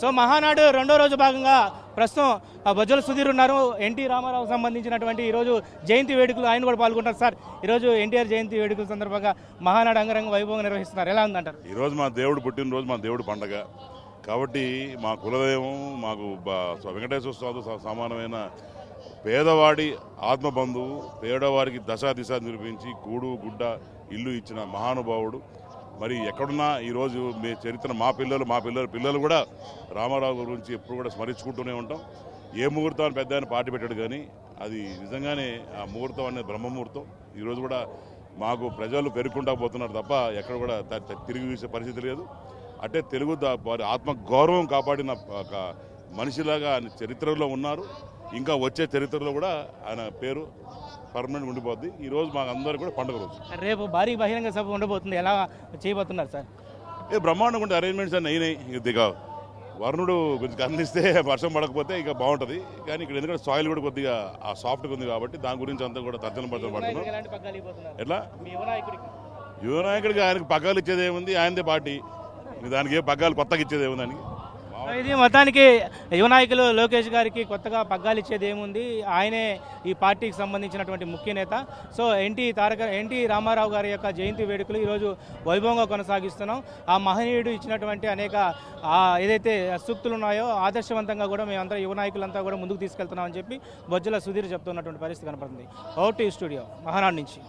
So Mahanadu రెండో రోజు భాగంగా ప్రస్తుతం ఆ, సుధీర్ ఉన్నారు. ఎన్టీ రామారావు సంబంధించినటువంటి ఈరోజు జయంతి వేడుకలు ఆయన కూడా పాల్గొంటారు సార్. ఈరోజు ఎన్టీఆర్ జయంతి వేడుకల సందర్భంగా మహానాడు అంగరంగ వైభవంగా నిర్వహిస్తున్నారు. ఎలా ఉందంటారు? ఈరోజు మా దేవుడు పుట్టినరోజు మా దేవుడు పండగ. కాబట్టి మా కులదైవం మాకు వెంకటేశ్వర స్వామి సమానమైన పేదవాడి ఆత్మబంధువు పేదవారికి దశ దిశ నిరూపించి కూడు గుడ్డ ఇల్లు ఇచ్చిన మహానుభావుడు. మరి ఎక్కడున్నా ఈరోజు మీ చరిత్ర మా పిల్లలు మా పిల్లలు పిల్లలు కూడా రామారావు గురించి ఎప్పుడు కూడా స్మరించుకుంటూనే ఉంటాం. ఏ ముహూర్తం పెద్ద ఆయన పార్టీ పెట్టాడు కానీ అది నిజంగానే ఆ ముహూర్తం అనేది బ్రహ్మముహూర్తం. ఈరోజు కూడా మాకు ప్రజలు పెరుగుకుంటా పోతున్నారు తప్ప ఎక్కడ కూడా తిరిగి చూసే పరిస్థితి లేదు. అంటే తెలుగు వారి ఆత్మ గౌరవం కాపాడిన ఒక మనిషిలాగా ఆయన చరిత్రలో ఉన్నారు. ఇంకా వచ్చే చరిత్రలో కూడా ఆయన పేరు పర్మనెంట్ ఉండిపోద్ది. ఈ రోజు మాకు అందరికీ కూడా పండుగ రోజు. రేపు భారీ బహిరంగ సభ ఉండబోతుంది. ఎలా చేయబోతున్నారు సార్? ఏ బ్రహ్మాండంగా ఉంటే అరేంజ్మెంట్స్ అన్నీ అయినాయి. ఇక వరుణుడు కొంచెం కన్నిస్తే వర్షం పడకపోతే ఇక బాగుంటుంది. కానీ ఇక్కడ ఎందుకంటే సాయిల్ కూడా కొద్దిగా ఆ సాఫ్ట్గా ఉంది కాబట్టి దాని గురించి అంతా కూడా తర్జన భర్జన పడుతున్నాం. ఎట్లా? మీ యువ నాయకుడికి యువ నాయకుడికి ఆయనకు పగ్గాలు ఇచ్చేది ఏముంది? ఆయనదే పార్టీ. దానికి ఏ పగ్గాలు కొత్తగా ఇచ్చేది ఏముంది దానికి ఇది మొత్తానికి యువ నాయకులు లోకేష్ గారికి కొత్తగా పగ్గాలు ఇచ్చేది ఏముంది? ఆయనే ఈ పార్టీకి సంబంధించినటువంటి ముఖ్య నేత. So N T Taraka N T Rama Rao గారి యొక్క జయంతి వేడుకలు ఈరోజు వైభవంగా కొనసాగిస్తున్నాం. ఆ మహనీయుడు ఇచ్చినటువంటి అనేక ఏదైతే సూక్తులు ఉన్నాయో ఆదర్శవంతంగా కూడా మేమంతా యువ నాయకులంతా కూడా ముందుకు తీసుకెళ్తున్నామని చెప్పి బొజ్జల సుధీర్ చెప్తున్నటువంటి పరిస్థితి కనపడుతుంది. ఓ ఈ స్టూడియో మహానాడు నుంచి.